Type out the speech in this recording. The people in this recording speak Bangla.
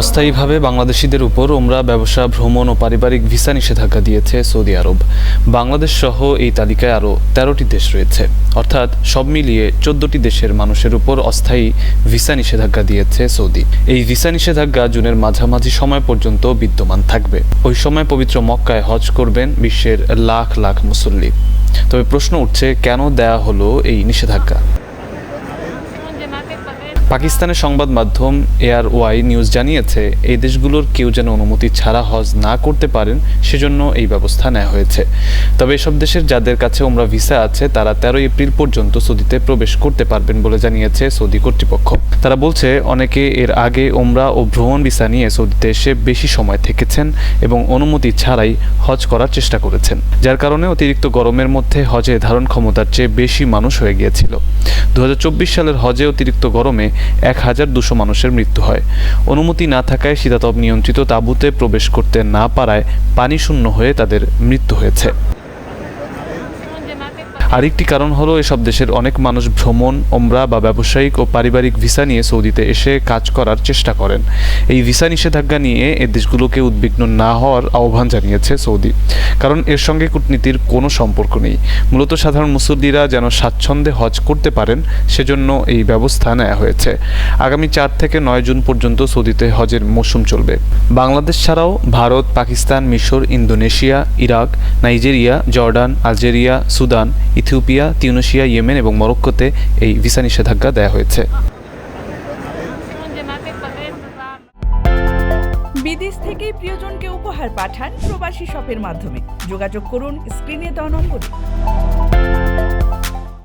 অস্থায়ীভাবে বাংলাদেশিদের উপর ওমরা ব্যবসা, ভ্রমণ ও পারিবারিক ভিসা নিষেধাজ্ঞা দিয়েছে সৌদি আরব। বাংলাদেশ সহ এই তালিকায় আরও তেরোটি দেশ রয়েছে। অর্থাৎ সব মিলিয়ে চোদ্দটি দেশের মানুষের উপর অস্থায়ী ভিসা নিষেধাজ্ঞা দিয়েছে সৌদি। এই ভিসা নিষেধাজ্ঞা জুনের মাঝামাঝি সময় পর্যন্ত বিদ্যমান থাকবে। ওই সময় পবিত্র মক্কায় হজ করবেন বিশ্বের লাখ লাখ মুসল্লি। তবে প্রশ্ন উঠছে, কেন দেয়া হলো এই নিষেধাজ্ঞা? পাকিস্তানের সংবাদ মাধ্যম এয়ার ওয়াই নিউজ জানিয়েছে, এই দেশগুলোর কেউ যেন অনুমতি ছাড়া হজ না করতে পারেন, সেজন্য এই ব্যবস্থা নেওয়া হয়েছে। তবে এসব দেশের যাদের কাছে ওমরা ভিসা আছে, তারা তেরোই এপ্রিল পর্যন্ত সৌদিতে প্রবেশ করতে পারবেন বলে জানিয়েছে সৌদি কর্তৃপক্ষ। তারা বলছে, অনেকে এর আগে ওমরা ও ভ্রমণ ভিসা নিয়ে সৌদিতে এসে বেশি সময় থেকেছেন এবং অনুমতি ছাড়াই হজ করার চেষ্টা করেছেন, যার কারণে অতিরিক্ত গরমের মধ্যে হজে ধারণ ক্ষমতার চেয়ে বেশি মানুষ হয়ে গিয়েছিল। দু হাজার চব্বিশ সালের হজে অতিরিক্ত গরমে এক হাজার দুশো মানুষের মৃত্যু হয়। অনুমতি না থাকায় শীতাতপ নিয়ন্ত্রিত তাঁবুতে প্রবেশ করতে না পারায় পানি শূন্য হয়ে তাদের মৃত্যু হয়েছে। আরেকটি কারণ হলো এসব দেশের অনেক মানুষ ভ্রমণ ওমরা বা ব্যবসায়িক ও পারিবারিক ভিসা নিয়ে সৌদিতে এসে কাজ করার চেষ্টা করেন। এই ভিসা নিষেধাজ্ঞা নিয়ে এ দেশগুলোকে উদ্বিগ্ন না হওয়ার আহ্বান জানিয়েছে সৌদি। কারণ এর সঙ্গে কূটনীতির কোনো সম্পর্ক নেই। মূলত সাধারণ মুসল্লিরা যেন স্বাচ্ছন্দ্যে হজ করতে পারেন, সেজন্য এই ব্যবস্থা নেওয়া হয়েছে। আগামী চার থেকে নয় জুন পর্যন্ত সৌদিতে হজের মৌসুম চলবে। বাংলাদেশ ছাড়াও ভারত, পাকিস্তান, মিশর, Indonesia, Iraq, Nigeria, Jordan, Algeria, Sudan Ethiopia Tunisia Yemen এবং মরক্কোতে এই ভিসা নিষেধাজ্ঞা দেওয়া হয়েছে। বিদেশ থেকে প্রিয়জনকে উপহার পাঠান প্রবাসী শপের মাধ্যমে। যোগাযোগ করুন, স্ক্রিনে দেওয়া নম্বরে।